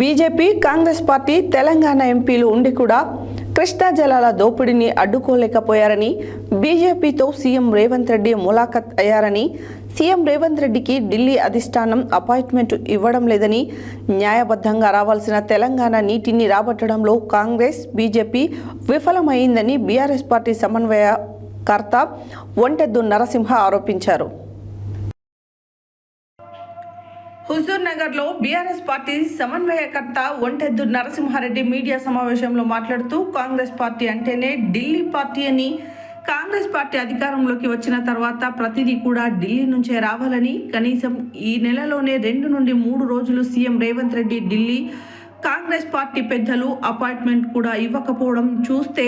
BJP Congress party Telangana ఎంపీలు ఉండి కూడా కృష్ణా జలాల దోపిడీని అడ్డుకోలేకపోయారని బీజేపీతో సీఎం రేవంత్ రెడ్డి ములాఖత్ అయ్యారని సీఎం రేవంత్ రెడ్డికి ఢిల్లీ అధిష్టానం అపాయింట్మెంట్ ఇవ్వడం లేదని న్యాయబద్ధంగా రావాల్సిన తెలంగాణ నీటిని రాబట్టడంలో కాంగ్రెస్ బీజేపీ విఫలమైందని బీఆర్ఎస్ పార్టీ సమన్వయకర్త ఒంటెద్దు నరసింహ ఆరోపించారు. హుజూర్ నగర్లో బీఆర్ఎస్ పార్టీ సమన్వయకర్త ఒంటెద్దు నరసింహారెడ్డి మీడియా సమావేశంలో మాట్లాడుతూ కాంగ్రెస్ పార్టీ అంటేనే ఢిల్లీ పార్టీ అని. కాంగ్రెస్ పార్టీ అధికారంలోకి వచ్చిన తర్వాత ప్రతిదీ కూడా ఢిల్లీ నుంచే రావాలని. కనీసం ఈ నెలలోనే రెండు నుండి మూడు రోజులు సీఎం రేవంత్ రెడ్డి ఢిల్లీ కాంగ్రెస్ పార్టీ పెద్దలు అపాయింట్మెంట్ కూడా ఇవ్వకపోవడం చూస్తే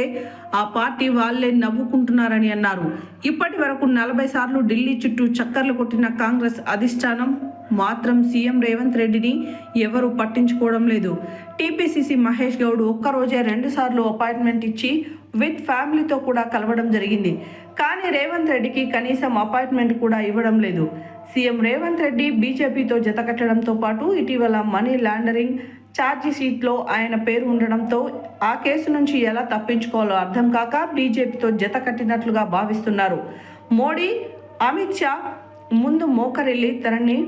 ఆ పార్టీ వాళ్ళే నవ్వుకుంటున్నారని అన్నారు. ఇప్పటి వరకు నలభై సార్లు ఢిల్లీ చుట్టూ చక్కర్లు కొట్టిన కాంగ్రెస్ అధిష్టానం మాత్రం సీఎం రేవంత్ రెడ్డిని ఎవరు పట్టించుకోవడం లేదు. టీపీసీసీ మహేష్ గౌడ్ ఒక్కరోజే రెండుసార్లు అపాయింట్మెంట్ ఇచ్చి విత్ ఫ్యామిలీతో కూడా కలవడం జరిగింది. కానీ రేవంత్ రెడ్డికి కనీసం అపాయింట్మెంట్ కూడా ఇవ్వడం లేదు. సీఎం రేవంత్ రెడ్డి బీజేపీతో జతకట్టడంతో పాటు ఇటీవల మనీ లాండరింగ్ ఛార్జీ షీట్లో ఆయన పేరు ఉండడంతో ఆ కేసు నుంచి ఎలా తప్పించుకోవాలో అర్థం కాక బీజేపీతో జత కట్టినట్లుగా భావిస్తున్నారు. మోడీ అమిత్ షా ముందు మోకరెళ్ళి తనని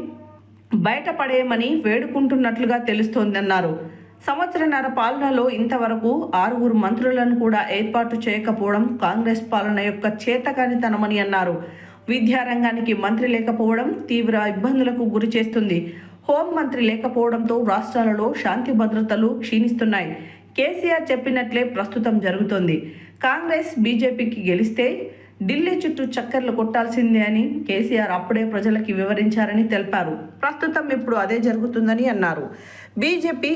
బయటపడేయమని వేడుకుంటున్నట్లుగా తెలుస్తోందన్నారు. సంవత్సరన్నర పాలనలో ఇంతవరకు ఆరుగురు మంత్రులను కూడా ఏర్పాటు చేయకపోవడం కాంగ్రెస్ పాలన యొక్క చేతకానితనమని అన్నారు. విద్యారంగానికి మంత్రి లేకపోవడం తీవ్ర ఇబ్బందులకు గురి చేస్తుంది. హోం మంత్రి లేకపోవడంతో రాష్ట్రాలలో శాంతి భద్రతలు క్షీణిస్తున్నాయి. కేసీఆర్ చెప్పినట్లే ప్రస్తుతం జరుగుతోంది. కాంగ్రెస్ బీజేపీకి గెలిస్తే ఢిల్లీ చుట్టూ చక్కర్లు కొట్టాల్సిందే అని కేసీఆర్ అప్పుడే ప్రజలకి వివరించారని తెలిపారు. ప్రస్తుతం ఇప్పుడు అదే జరుగుతుందని అన్నారు. బీజేపీ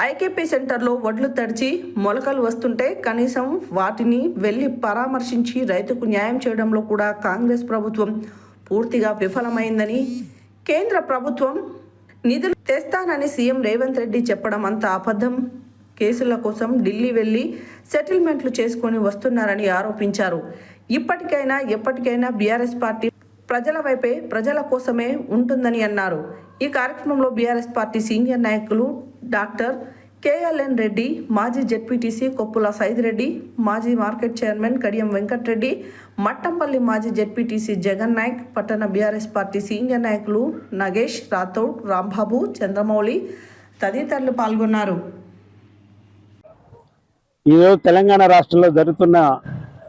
ఐకేపీ సెంటర్లో వడ్లు తడిచి మొలకలు వస్తుంటే కనీసం వాటిని వెళ్ళి పరామర్శించి రైతుకు న్యాయం చేయడంలో కూడా కాంగ్రెస్ ప్రభుత్వం పూర్తిగా విఫలమైందని కేంద్ర ప్రభుత్వం నిధులు తెస్తానని సీఎం రేవంత్ రెడ్డి చెప్పడం అంత అబద్ధం. కేసుల కోసం ఢిల్లీ వెళ్ళి సెటిల్మెంట్లు చేసుకొని వస్తున్నారని ఆరోపించారు. ఇప్పటికైనా ఎప్పటికైనా బీఆర్ఎస్ పార్టీ ప్రజల వైపే ప్రజల కోసమే ఉంటుందని అన్నారు. ఈ కార్యక్రమంలో బీఆర్ఎస్ పార్టీ సీనియర్ నాయకులు డాక్టర్ కేఎల్ఎన్ రెడ్డి మాజీ జెడ్పీటీసీ కొప్పుల సైదిరెడ్డి మాజీ మార్కెట్ చైర్మన్ కడియం వెంకట్రెడ్డి మట్టంపల్లి మాజీ జెడ్పీటీసీ జగన్ నాయక్ పట్టణ బీఆర్ఎస్ పార్టీ సీనియర్ నాయకులు నగేష్ రాథోడ్ రాంబాబు చంద్రమౌళి తదితరులు పాల్గొన్నారు. ఈరోజు తెలంగాణ రాష్ట్రంలో జరుగుతున్న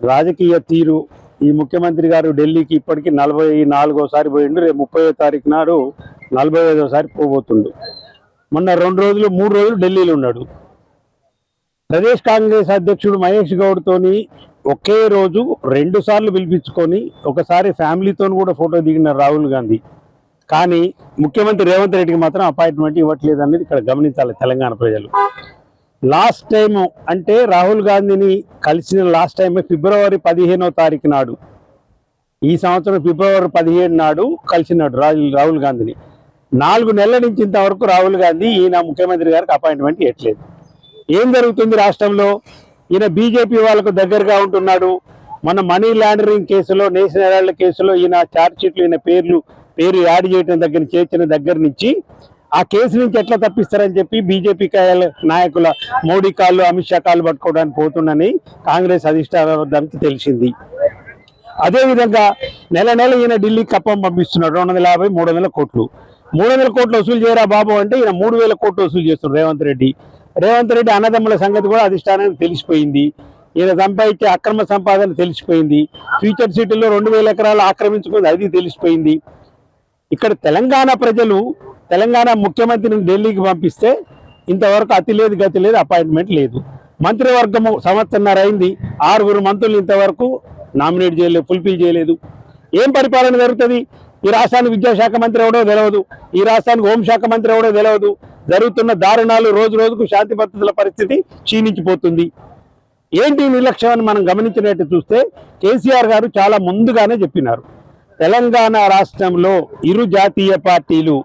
రాజకీయ తీరు. ఈ ముఖ్యమంత్రి గారు ఢిల్లీకి ఇప్పటికీ నలభై నాలుగోసారి పోయిండు. రేపు ముప్పై తారీఖు నాడు నలభై ఐదోసారి పోబోతుండు. మొన్న రెండు రోజులు మూడు రోజులు ఢిల్లీలో ఉన్నాడు. ప్రదేశ్ కాంగ్రెస్ అధ్యక్షుడు మహేష్ గౌడ్తోని ఒకే రోజు రెండు సార్లు పిలిపించుకొని ఒకసారి ఫ్యామిలీతో కూడా ఫోటో దిగిన రాహుల్ గాంధీ. కానీ ముఖ్యమంత్రి రేవంత్ రెడ్డికి మాత్రం అపాయింట్మెంట్ ఇవ్వట్లేదు అనేది ఇక్కడ గమనించాలి తెలంగాణ ప్రజలు. లాస్ట్ టైం అంటే రాహుల్ గాంధీని కలిసిన లాస్ట్ టైం ఫిబ్రవరి పదిహేనో తారీఖు నాడు. ఈ సంవత్సరం ఫిబ్రవరి పదిహేడు నాడు కలిసినాడు రాహుల్ రాహుల్ గాంధీని. నాలుగు నెలల నుంచి ఇంతవరకు రాహుల్ గాంధీ ఈయన ముఖ్యమంత్రి గారికి అపాయింట్మెంట్ ఇవ్వట్లేదు. ఏం జరుగుతుంది రాష్ట్రంలో? ఈయన బీజేపీ వాళ్ళకు దగ్గరగా ఉంటున్నాడు. మన మనీ లాండరింగ్ కేసులో నేషనల్ హెరాల్డ్ కేసులో ఈయన ఛార్జ్ షీట్లు ఈయన పేర్లు పేరు యాడ్ చేయడం దగ్గర చేర్చిన దగ్గర నుంచి ఆ కేసు నుంచి ఎట్లా తప్పిస్తారని చెప్పి బీజేపీ నాయకుల మోడీ కాళ్ళు అమిత్ షా కాళ్ళు పట్టుకోవడానికి పోతుండని కాంగ్రెస్ అధిష్టాన వర్గానికి తెలిసింది అదేవిధంగా నెల నెల ఈయన ఢిల్లీ కప్పం పంపిస్తున్నాడు. రెండు వందల యాభై మూడు వందల కోట్లు. మూడు వందల కోట్లు వసూలు చేయరా బాబు అంటే ఈయన మూడు వేల కోట్లు వసూలు చేస్తున్నారు రేవంత్ రెడ్డి. రేవంత్ రెడ్డి అన్నదమ్ముల సంగతి కూడా అధిష్టానానికి తెలిసిపోయింది. ఈయన సంపాదించే అక్రమ సంపాదన తెలిసిపోయింది. ఫ్యూచర్ సిటీలో రెండు వేల ఎకరాలు ఆక్రమించుకుంది అది తెలిసిపోయింది. ఇక్కడ తెలంగాణ ప్రజలు తెలంగాణ ముఖ్యమంత్రిని ఢిల్లీకి పంపిస్తే ఇంతవరకు అతి లేదు గతి లేదు అపాయింట్మెంట్ లేదు. మంత్రివర్గము సంవత్సరన్నర అయింది. ఆరుగురు మంత్రులు ఇంతవరకు నామినేట్ చేయలేదు ఫుల్ఫిల్ చేయలేదు. ఏం పరిపాలన జరుగుతుంది? ఈ రాష్ట్రానికి విద్యాశాఖ మంత్రి ఎవడో తెలియదు ఈ రాష్ట్రానికి హోంశాఖ మంత్రి ఎవడో తెలియదు జరుగుతున్న దారుణాలు రోజు రోజుకు శాంతి భద్రతల పరిస్థితి క్షీణించిపోతుంది. ఏంటి ఈ నిర్లక్ష్యం అని మనం గమనించినట్టు చూస్తే కేసీఆర్ గారు చాలా ముందుగానే చెప్పినారు. తెలంగాణ రాష్ట్రంలో ఇరు జాతీయ పార్టీలు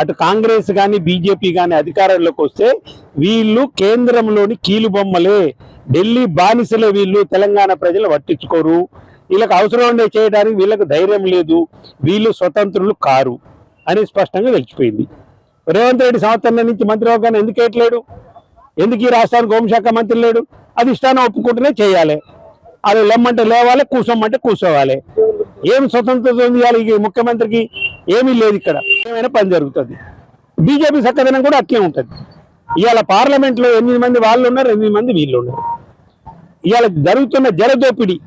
అటు కాంగ్రెస్ కానీ బీజేపీ కానీ అధికారంలోకి వస్తే వీళ్ళు కేంద్రంలోని కీలుబొమ్మలే. ఢిల్లీ బానిసలే వీళ్ళు తెలంగాణ ప్రజలు పట్టించుకోరు. వీళ్ళకి అవసరం ఉండే చేయడానికి వీళ్ళకి ధైర్యం లేదు. వీళ్ళు స్వతంత్రులు కారు అని స్పష్టంగా తెలిసిపోయింది. రేవంత్ రెడ్డి సంవత్సరం నుంచి మంత్రివర్గాన్ని ఎందుకు వేయట్లేడు? ఎందుకు ఈ రాష్ట్రానికి హోంశాఖ మంత్రి లేడు? అది ఇష్టాన్ని ఒప్పుకుంటూనే చేయాలి. అది లెమ్మంటే లేవాలి కూసోమంటే కూర్చోవాలి ఏం స్వతంత్రత ఉంది ఈ ముఖ్యమంత్రికి? ఏమీ లేదు ఇక్కడ. ఏమైనా పని జరుగుతుంది. బీజేపీ చక్కదనం కూడా అట్లే ఉంటుంది. ఇవాళ పార్లమెంట్లో ఎనిమిది మంది వాళ్ళు ఉన్నారు ఎనిమిది మంది వీళ్ళు ఉన్నారు. ఇవాళ జరుగుతున్న జలదోపిడి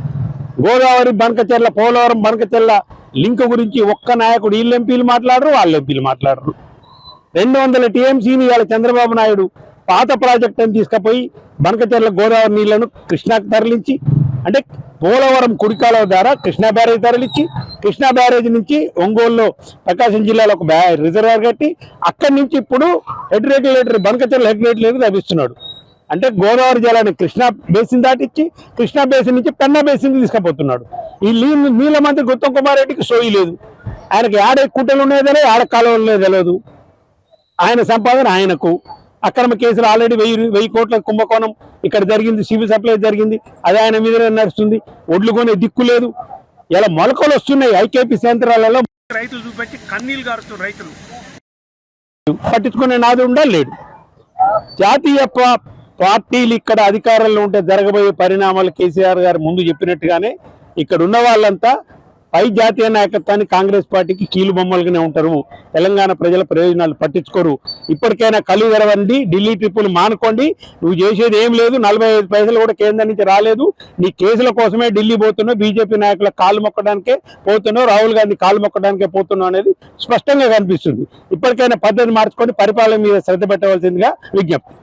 గోదావరి బనకచెర్ల పోలవరం బనకచెర్ల లింక్ గురించి ఒక్క నాయకుడు వీళ్ళు ఎంపీలు మాట్లాడరు వాళ్ళు ఎంపీలు మాట్లాడరు. రెండు వందల టీఎంసీని ఇవాళ చంద్రబాబు నాయుడు పాత ప్రాజెక్టుని తీసుకుపోయి బనకచెర్ల గోదావరి నీళ్ళను కృష్ణాకు తరలించి అంటే పోలవరం కుడికాలువ ద్వారా కృష్ణా బ్యారేజ్ తరలించి కృష్ణా బ్యారేజ్ నుంచి ఒంగోలులో ప్రకాశం జిల్లాలో ఒక బ్యా రిజర్వాయర్ కట్టి అక్కడి నుంచి ఇప్పుడు head regulator Banakacherla head regulator లభిస్తున్నాడు. అంటే గోదావరి జలాన్ని కృష్ణా బేసిన్ దాటిచ్చి కృష్ణా బేసిన్ నుంచి పెన్నా బేసిన్ తీసుకుపోతున్నాడు. ఈ నీళ్ళు నీళ్ళ మంత్రి గుత్తం కుమార్ రెడ్డికి సోయి లేదు. ఆయనకి ఆడే కుట్టలు ఉన్నాయో తెలియదు ఆడ కాలువలు తెలియదు. ఆయన సంపాదన ఆయనకు. అక్రమ కేసులు ఆల్రెడీ వెయ్యి వెయ్యి కోట్ల కుంభకోణం ఇక్కడ జరిగింది సివిల్ సప్లై జరిగింది అది ఆయన మీద నడుస్తుంది. ఒడ్లు కొనే దిక్కు లేదు. ఇలా మొలకలు వస్తున్నాయి ఐకేపీ కేంద్రాలలో రైతులు చూపెట్టి గారుస్తున్నారు రైతులు. పట్టించుకునే నాదు ఉండా లేడు. జాతీయ పార్టీలు ఇక్కడ అధికారంలో ఉంటే జరగబోయే పరిణామాలు కేసీఆర్ గారు ముందు చెప్పినట్టుగానే ఇక్కడ ఉన్న వాళ్ళంతా పై జాతీయ నాయకత్వాన్ని కాంగ్రెస్ పార్టీకి కీలు బొమ్మలుగానే ఉంటారు. తెలంగాణ ప్రజల ప్రయోజనాలు పట్టించుకోరు. ఇప్పటికైనా కలు తెరవండి ఢిల్లీ ట్రిప్పులు మానుకోండి. నువ్వు చేసేది ఏం లేదు నలభై ఐదు పైసలు కూడా కేంద్రం నుంచి రాలేదు. నీ కేసుల కోసమే ఢిల్లీ పోతున్నావు బీజేపీ నాయకుల కాలు మొక్కడానికే పోతున్నావు రాహుల్ గాంధీ కాలు మొక్కడానికే పోతున్నావు అనేది స్పష్టంగా కనిపిస్తుంది. ఇప్పటికైనా పద్ధతి మార్చుకొని పరిపాలన మీద శ్రద్ధ పెట్టవలసిందిగా విజ్ఞప్తి.